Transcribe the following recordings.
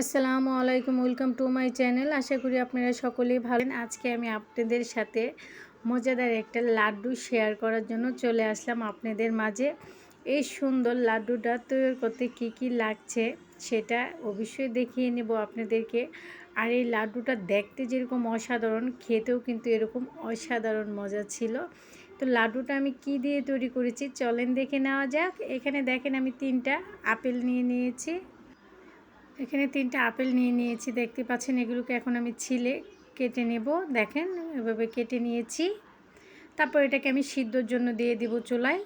আসসালামু আলাইকুম, welcome to my channel. আশা করি আপনারা সকলেই ভালো আজকে আমি আপনাদের সাথে মজাদার একটা লাড্ডু শেয়ার করার জন্য চলে আসলাম আপনাদের মাঝে। এই সুন্দর লাড্ডুটা তৈরি করতে কি কি লাগছে সেটা অবশ্যই দেখিয়ে নেব আপনাদেরকে। আর এই লাড্ডুটা দেখতে যেরকম অসাধারণ, খেতেও কিন্তু এরকম অসাধারণ মজা ছিল। তো লাড্ডুটা আমি কি দিয়ে তৈরি করেছি চলেন দেখে নেওয়া যাক। এখানে দেখেন আমি তিনটা আপেল নিয়ে নিয়েছি। এখানে তিনটা আপেল নিয়ে নিয়েছি, দেখতে পাচ্ছেন এগুলোকে এখন আমি ছিলে কেটে নেব। দেখেন, এভাবে কেটে নিয়েছি। তারপর এটাকে আমি সিদ্ধর জন্য দিয়ে দিব চুলায়।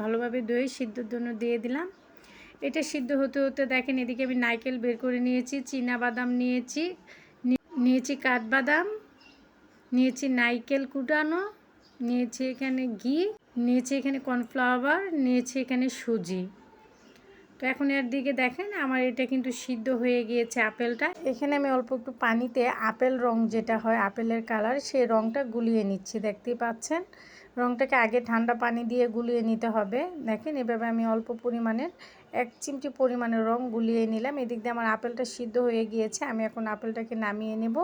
ভালোভাবে দই সিদ্ধর জন্য দিয়ে দিলাম। এটা সিদ্ধ হতে হতে দেখেন, এদিকে আমি নারকেল বের করে নিয়েছি চীনা বাদাম নিয়েছি নিয়েছি কাঠবাদাম, নিয়েছি নারকেল কুটানো, নিয়েছি এখানে ঘি, নিয়েছি এখানে কর্নফ্লাওয়ার, নিয়েছি এখানে সুজি। তো এখন এর দিকে দেখেন, আমার এটা কিন্তু সিদ্ধ হয়ে গিয়েছে আপেলটা। এখানে আমি অল্প একটু পানিতে আপেল রং যেটা হয়, আপেলের কালার, সেই রংটা গুলিয়ে নিচ্ছি, দেখতেই পাচ্ছেন? রংটাকে আগে ঠান্ডা পানি দিয়ে গুলিয়ে নিতে হবে। দেখেন, এভাবে আমি অল্প পরিমাণের, এক চিমটি পরিমাণের রং গুলিয়ে নিলাম। এদিক দিয়ে আমার আপেলটা সিদ্ধ হয়ে গিয়েছে, আমি এখন আপেলটাকে নামিয়ে নেব।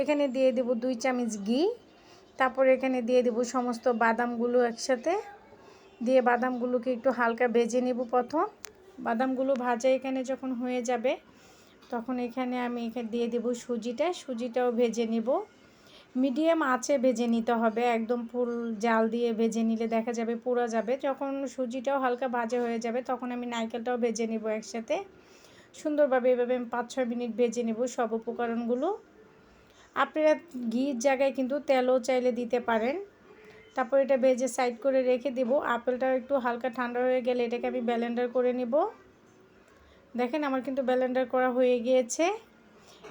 এখানে দিয়ে দেব দুই চামচ ঘি, তারপর এখানে দিয়ে দেব সমস্ত বাদামগুলো একসাথে। দিয়ে বাদামগুলোকে একটু হালকা ভেজে নেব প্রথম। বাদামগুলো ভাজা এখানে যখন হয়ে যাবে, তখন এখানে আমি এখানে দিয়ে দেব সুজিটা। সুজিটাও ভেজে নেব। মিডিয়াম আঁচে ভেজে নিতে হবে। একদম ফুল জাল দিয়ে ভেজে নিলে দেখা যাবে পুরো যাবে। যখন সুজিটাও হালকা ভাজা হয়ে যাবে, তখন আমি নারকেলটাও ভেজে নেব একসাথে। সুন্দরভাবে এভাবে আমি পাঁচ ছয় মিনিট ভেজে নেব সব উপকরণগুলো। আপনারা ঘির জায়গায় কিন্তু তেলও চাইলে দিতে পারেন। তারপর এটা ভেজে সাইড করে রেখে দেবো। আপেলটা একটু হালকা ঠান্ডা হয়ে গেলে এটাকে আমি ব্যালেন্ডার করে নিব। দেখেন আমার কিন্তু ব্যালেন্ডার করা হয়ে গিয়েছে।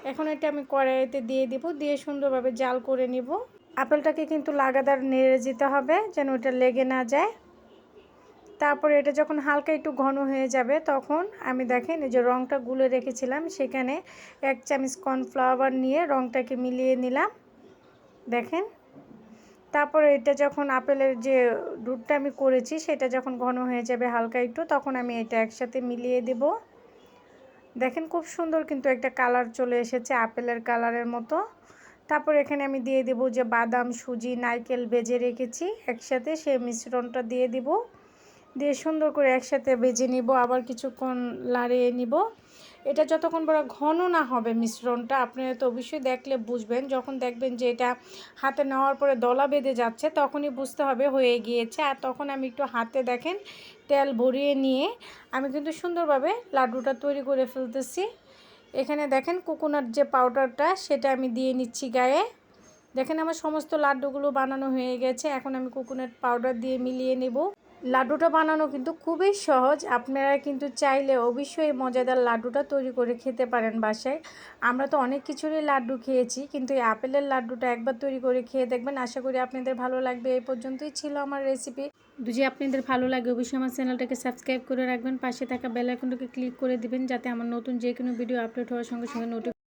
এখন এটা আমি কড়াইতে দিয়ে দিব, দিয়ে সুন্দরভাবে জাল করে নিব। আপেলটাকে কিন্তু লাগাতার নেড়ে যেতে হবে যেন ওটা লেগে না যায়। তারপরে এটা যখন হালকা একটু ঘন হয়ে যাবে তখন আমি দেখেন এই যে রঙটা গুলে রেখেছিলাম, সেখানে এক চামচ কর্নফ্লাওয়ার নিয়ে রঙটাকে মিলিয়ে নিলাম। দেখেন তারপরে এটা যখন আপেলের যে দুধটা আমি করেছি, সেটা যখন ঘন হয়ে যাবে হালকা একটু, তখন আমি এটা একসাথে মিলিয়ে দেব। দেখেন খুব সুন্দর কিন্তু একটা কালার চলে এসেছে আপেলের কালারের মতো। তারপর এখানে আমি দিয়ে দেব যে বাদাম, সুজি, নারকেল বেজে রেখেছি, একসাথে সেই মিশ্রণটা দিয়ে দিব। দিয়ে সুন্দর করে একসাথে বেজে নিব, আবার কিছুক্ষণ লাড়িয়ে নিব। এটা যতক্ষণ বড় ঘন না হবে মিশ্রণটা আপনারা তো অবশ্যই দেখলে বুঝবেন। যখন দেখবেন যে এটা হাতে নেওয়ার পরে দলা বেঁধে যাচ্ছে, তখনই বুঝতে হবে হয়ে গিয়েছে। আর তখন আমি একটু হাতে দেখেন, তেল ভরিয়ে নিয়ে আমি কিন্তু সুন্দরভাবে লাড্ডুটা তৈরি করে ফেলতেছি। এখানে দেখেন কোকোনাট যে পাউডারটা, সেটা আমি দিয়ে নিচ্ছি গায়ে। দেখেন আমার সমস্ত লাড্ডুগুলো বানানো হয়ে গেছে। এখন আমি কোকোনাট পাউডার দিয়ে মিলিয়ে নেব। লাড্ডুটা বানানো কিন্তু খুবই সহজ। আপনারা কিন্তু চাইলে অবশ্যই মজাদার লাড্ডুটা তৈরি করে খেতে পারেন বাসায়। আমরা তো অনেক কিছুরই লাড্ডু খেয়েছি, কিন্তু এই আপেলের লাড্ডুটা একবার তৈরি করে খেয়ে দেখবেন। আশা করি আপনাদের ভালো লাগবে। এই পর্যন্তই ছিল আমার রেসিপি যদি আপনাদের ভালো লাগে, অবশ্যই আমার চ্যানেলটাকে সাবস্ক্রাইব করে রাখবেন। পাশে থাকা বেল আইকনটাকে ক্লিক করে দিবেন, যাতে আমার নতুন যে কোনো ভিডিও আপলোড হওয়ার সঙ্গে সঙ্গে নোটিফিকেশন